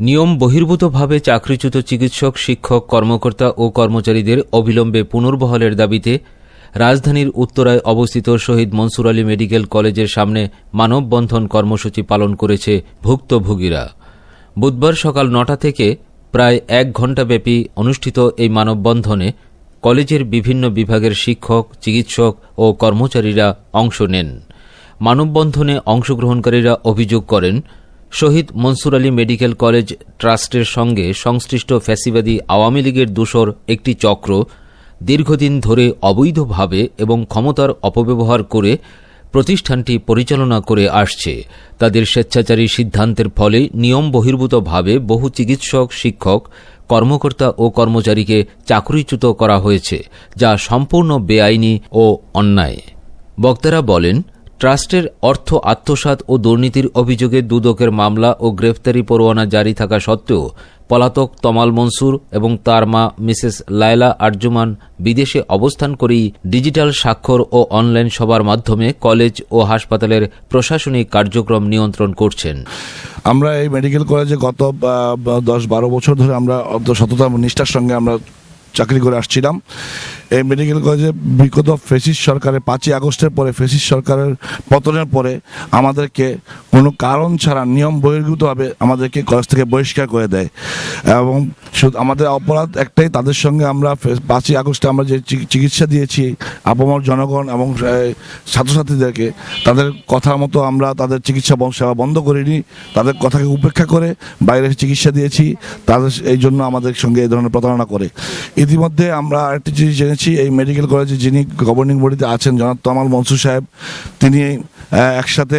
নিয়ম বহির্ভূতভাবে চাকরিচ্যুত চিকিৎসক, শিক্ষক, কর্মকর্তা ও কর্মচারীদের অবিলম্বে পুনর্বহলের দাবিতে রাজধানীর উত্তরায় অবস্থিত শহীদ মনসুর আলী মেডিকেল কলেজের সামনে মানববন্ধন কর্মসূচি পালন করেছে ভুক্তভোগীরা। বুধবার সকাল নটা থেকে প্রায় এক ঘণ্টাব্যাপী অনুষ্ঠিত এই মানববন্ধনে কলেজের বিভিন্ন বিভাগের শিক্ষক, চিকিৎসক ও কর্মচারীরা অংশ নেন। মানববন্ধনে অংশগ্রহণকারীরা অভিযোগ করেন শহীদ মনসুর আলী মেডিকেল কলেজ ট্রাস্টের সঙ্গে সংশ্লিষ্ট ফ্যাসিবাদী আওয়ামী লীগের দূষর একটি চক্র দীর্ঘদিন ধরে অবৈধভাবে এবং ক্ষমতার অপব্যবহার করে প্রতিষ্ঠানটি পরিচালনা করে আসছে। তাদের স্বেচ্ছাচারী সিদ্ধান্তের ফলে নিয়ম বহির্ভূতভাবে বহু চিকিৎসক, শিক্ষক, কর্মকর্তা ও কর্মচারীকে চাকরিচ্যুত করা হয়েছে, যা সম্পূর্ণ বেআইনি ও অন্যায়। বক্তারা বলেন ট্রাস্টের অর্থ আত্মসাৎ ও দুর্নীতির অভিযোগে দুদকের মামলা ও গ্রেফতারি পরোয়ানা জারি থাকা সত্ত্বেও পলাতক তমাল মনসুর এবং তার মা মিসেস লায়লা আরজুমান বিদেশে অবস্থান করেই ডিজিটাল স্বাক্ষর ও অনলাইন সভার মাধ্যমে কলেজ ও হাসপাতালের প্রশাসনিক কার্যক্রম নিয়ন্ত্রণ করছেন। আমরা এই মেডিকেল কলেজে গত দশ বারো বছর ধরে আমরা সততা নিষ্ঠার সঙ্গে আমরা চাকরি করে আসছিলাম। এই মেডিকেল কলেজে বিগত ফেসিস সরকারের পাঁচই আগস্টের পরে, ফেসিস সরকারের পতনের পরে আমাদেরকে কোনো কারণ ছাড়া নিয়ম বহির্ভূতভাবে আমাদেরকে কলেজ থেকে বহিষ্কার করে দেয়। এবং আমাদের অপরাধ একটাই, তাদের সঙ্গে আমরা পাঁচই আগস্টে আমরা যে চিকিৎসা দিয়েছি, আপামর জনগণ এবং ছাত্রছাত্রীদেরকে, তাদের কথা মতো আমরা তাদের চিকিৎসা সেবা বন্ধ করিনি, তাদের কথাকে উপেক্ষা করে বাইরে চিকিৎসা দিয়েছি, তাদের এই জন্য আমাদের সঙ্গে এই ধরনের প্রতারণা করে। ইতিমধ্যে আমরা আরেকটি জিনিস জেনেছি এই মেডিকেল কলেজে যিনি গভর্নিং বডিতে আছেন জনাব তমাল মনসুর সাহেব, তিনি একসাথে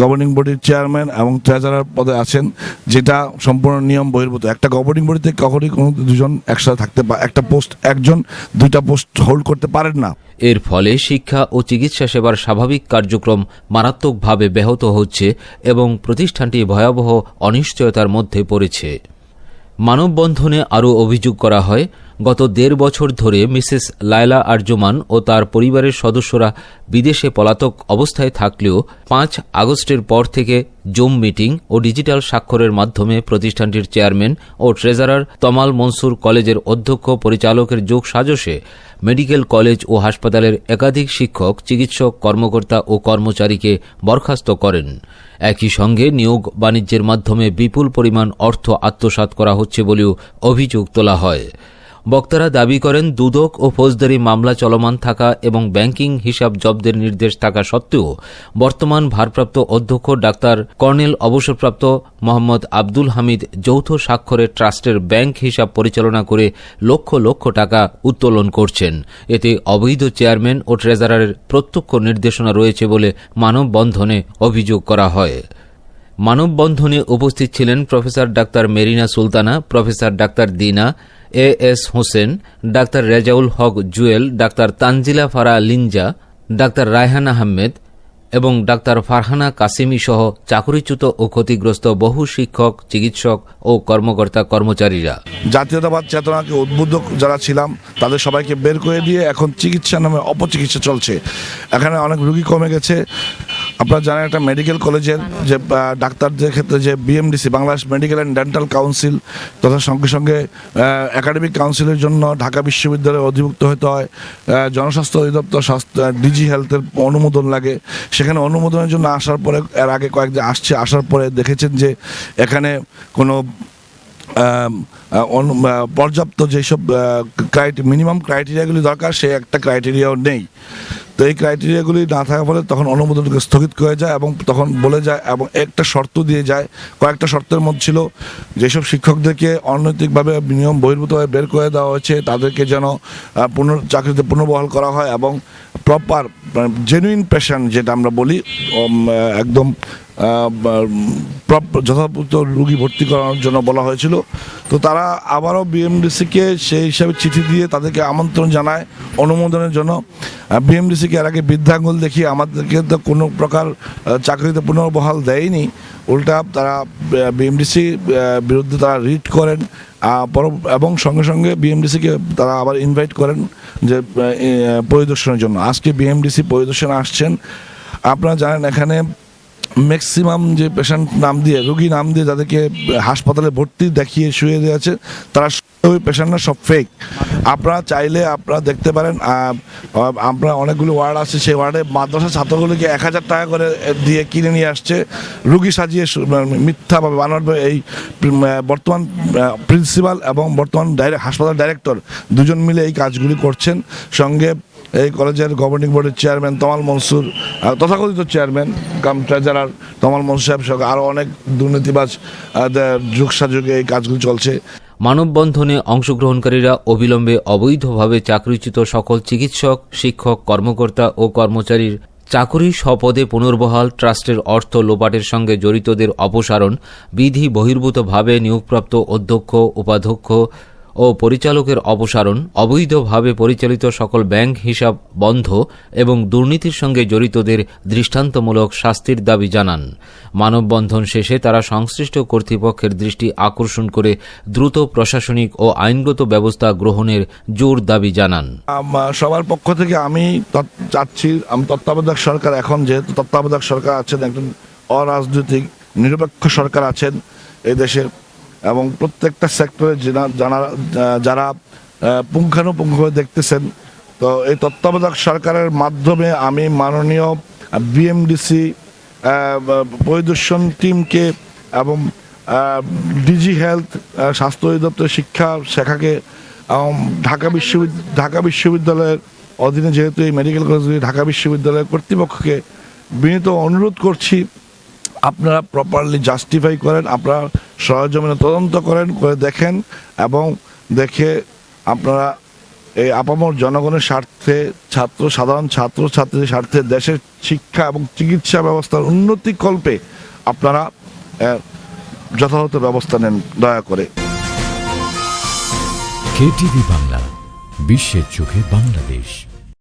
গভর্নিং বডির চেয়ারম্যান এবং ট্রেজারার পদে আছেন, যেটা সম্পূর্ণ নিয়ম বহির্ভূত। একটা গভর্নিং বডিতে কখনই কোনো দুজন একসাথে থাকতে পারে একটা পোস্ট একজন, দুইটা পোস্ট হোল্ড করতে পারেন না। এর ফলে শিক্ষা ও চিকিৎসা সেবার স্বাভাবিক কার্যক্রম মারাত্মকভাবে ব্যাহত হচ্ছে এবং প্রতিষ্ঠানটি ভয়াবহ অনিশ্চয়তার মধ্যে পড়েছে। মানববন্ধনে আরও অভিযোগ করা হয় গত দেড় বছর ধরে মিসেস লায়লা আরজুমান ও তার পরিবারের সদস্যরা বিদেশে পলাতক অবস্থায় থাকলেও পাঁচ আগস্টের পর থেকে জুম মিটিং ও ডিজিটাল স্বাক্ষরের মাধ্যমে প্রতিষ্ঠানটির চেয়ারম্যান ও ট্রেজারার তমাল মনসুর কলেজের অধ্যক্ষ পরিচালকের যোগ সাজসে মেডিকেল কলেজ ও হাসপাতালের একাধিক শিক্ষক, চিকিৎসক, কর্মকর্তা ও কর্মচারীকে বরখাস্ত করেন। একই সঙ্গে নিয়োগ বাণিজ্যের মাধ্যমে বিপুল পরিমাণ অর্থ আত্মসাৎ করা হচ্ছে বলেও অভিযোগ তোলা হয়। বক্তারা দাবি করেন, দুদক ও ফৌজদারি মামলা চলমান থাকা এবং ব্যাংকিং হিসাব জব্দের নির্দেশ থাকা সত্ত্বেও বর্তমান ভারপ্রাপ্ত অধ্যক্ষ ডাক্তার কর্নেল অবসরপ্রাপ্ত মোহাম্মদ আব্দুল হামিদ যৌথ স্বাক্ষরে ট্রাস্টের ব্যাংক হিসাব পরিচালনা করে লক্ষ লক্ষ টাকা উত্তোলন করছেন। এতে অবৈধ চেয়ারম্যান ও ট্রেজারারের প্রত্যক্ষ নির্দেশনা রয়েছে বলে মানববন্ধনে অভিযোগ করা হয়। মানববন্ধনে উপস্থিত ছিলেন প্রফেসর ডাক্তার মেরিনা সুলতানা, প্রফেসর ডাক্তার দিনা এ এস হোসেন, ডাক্তার রেজাউল হক জুয়েল, ডাক্তার তানজিলা ফারা লিনজা, ডাক্তার রায়হান আহমেদ এবং ডাক্তার ফারহানা কাসিমি সহ চাকরিচ্যুত ও ক্ষতিগ্রস্ত বহু শিক্ষক, চিকিৎসক ও কর্মকর্তা কর্মচারীরা। জাতীয়তাবাদ চেতনাকে উদ্বুদ্ধ যারা ছিলাম, তাদের সবাইকে বের করে দিয়ে এখন চিকিৎসা নামে অপচিকিৎসা চলছে। এখানে অনেক রুগী কমে গেছে। আপনারা জানেন একটা মেডিকেল কলেজের যে ডাক্তারদের ক্ষেত্রে যে B M D C Bangladesh medical and dental council তথা সঙ্গে সঙ্গে একাডেমিক কাউন্সিলের জন্য ঢাকা বিশ্ববিদ্যালয়ে অধিভুক্ত হতে হয়। জনস্বাস্থ্য অধিদপ্তর স্বাস্থ্য ডিজি হেলথের অনুমোদন লাগে। সেখানে অনুমোদনের জন্য আসার পরে, এর আগে কয়েকদিন আসছে, আসার পরে দেখেছেন যে এখানে কোনো পর্যাপ্ত যেসব মিনিমাম ক্রাইটেরিয়াগুলি দরকার সেই একটা ক্রাইটেরিয়াও নেই। তো এই ক্রাইটেরিয়াগুলি না থাকার ফলে তখন অনুমোদনকে স্থগিত করে যায় এবং তখন বলে যায় এবং একটা শর্ত দিয়ে যায়। কয়েকটা শর্তের মধ্যে ছিল যেসব শিক্ষকদেরকে অনৈতিকভাবে নিয়ম বহির্ভূতভাবে বের করে দেওয়া হয়েছে, তাদেরকে যেন পুনর, চাকরিতে পুনর্বহাল করা হয় এবং প্রপার জেনুইন পেশেন্ট যেটা আমরা বলি একদম যথাযথ রুগী ভর্তি করানোর জন্য বলা হয়েছিল। তো তারা আবারও বিএমডিসিকে সেই হিসাবে চিঠি দিয়ে তাদেরকে আমন্ত্রণ জানায়, অনুমোদনের জন্য। বিএমডিসিকে এর আগে বৃদ্ধাঙ্গুল দেখিয়ে আমাদেরকে তো কোনো প্রকার চাকরিতে পুনর্বহাল দেয়নি। উল্টা তারা বিএমডিসি বিরুদ্ধে তারা রিট করেন। এবং সঙ্গে সঙ্গে বিএমডিসিকে তারা আবার ইনভাইট করেন যে পরিদর্শনের জন্য। আজকে বিএমডিসি পরিদর্শনে আসছেন। আপনারা জানেন এখানে ম্যাক্সিমাম যে পেশেন্ট নাম দিয়ে, রোগী নাম দিয়ে যাদেরকে হাসপাতালে ভর্তি দেখিয়ে শুয়ে দেওয়া আছে, তারা ওই পেশেন্টরা সব ফেক আপনারা চাইলে আপনারা দেখতে পারেন আমরা অনেকগুলো ওয়ার্ড আছে, সেই ওয়ার্ডে মাদ্রাসা ছাত্রগুলোকে এক হাজার টাকা করে দিয়ে কিনে নিয়ে আসছে। রুগী সাজিয়ে মিথ্যাভাবে বানাবে এই বর্তমান প্রিন্সিপাল এবং বর্তমান হাসপাতাল ডাইরেক্টর দুজন মিলে এই কাজগুলি করছেন। সঙ্গে এই কলেজের গভর্নিং বোর্ডের চেয়ারম্যান তমাল মনসুর তথাকথিত chairman cum treasurer Tamal Mansur সাহেব সহ আরও অনেক দুর্নীতিবাজ যুগ সাযুগে এই কাজগুলি চলছে। মানববন্ধনে অংশগ্রহণকারীরা অবিলম্বে অবৈধভাবে চাকরিচ্যুত সকল চিকিৎসক, শিক্ষক, কর্মকর্তা ও কর্মচারীর চাকুরি স্বপদে পুনর্বহাল ট্রাস্টের অর্থ লোপাটের সঙ্গে জড়িতদের অপসারণ বিধি বহির্ভূতভাবে নিয়োগপ্রাপ্ত অধ্যক্ষ, উপাধ্যক্ষ ও পরিচালকের অপসারণ, অবৈধভাবে পরিচালিত সকল ব্যাংক হিসাব বন্ধ এবং দুর্নীতির সঙ্গে জড়িতদের দৃষ্টান্তমূলক শাস্তির দাবি জানান। মানববন্ধন শেষে তারা সংশ্লিষ্ট কর্তৃপক্ষের দৃষ্টি আকর্ষণ করে দ্রুত প্রশাসনিক ও আইনগত ব্যবস্থা গ্রহণের জোর দাবি জানান। সবার পক্ষ থেকে আমি চাচ্ছি, আমি, তত্ত্বাবধায়ক সরকার এখন যেহেতু তত্ত্বাবধায়ক সরকার আছেন, একজন অরাজনৈতিক নিরপেক্ষ সরকার আছেন এই দেশের এবং প্রত্যেকটা সেক্টরে যারা যারা পুঙ্খানুপুঙ্খভাবে দেখতেছেন, তো এই তত্ত্বাবধায়ক সরকারের মাধ্যমে আমি মাননীয় বিএমডিসি পরিদর্শন টিমকে এবং ডিজি হেলথ স্বাস্থ্য অধিদপ্তর শিক্ষা শাখাকে এবং ঢাকা বিশ্ববিদ্যালয় ঢাকা বিশ্ববিদ্যালয়ের অধীনে যেহেতু এই মেডিকেল কলেজগুলি ঢাকা বিশ্ববিদ্যালয়ের কর্তৃপক্ষকে বিনীত অনুরোধ করছি, আপনারা প্রপারলি জাস্টিফাই করেন, আপনারা সরজমিনে তদন্ত করেন, করে দেখেন এবং দেখে আপনারা এই আপামর জনগণের স্বার্থে, ছাত্র, সাধারণ ছাত্র, ছাত্রীদের স্বার্থে দেশের শিক্ষা এবং চিকিৎসা ব্যবস্থার উন্নতি কল্পে আপনারা যথাযথ ব্যবস্থা নেন, দয়া করে। বাংলা, বিশ্বের চোখে বাংলাদেশ।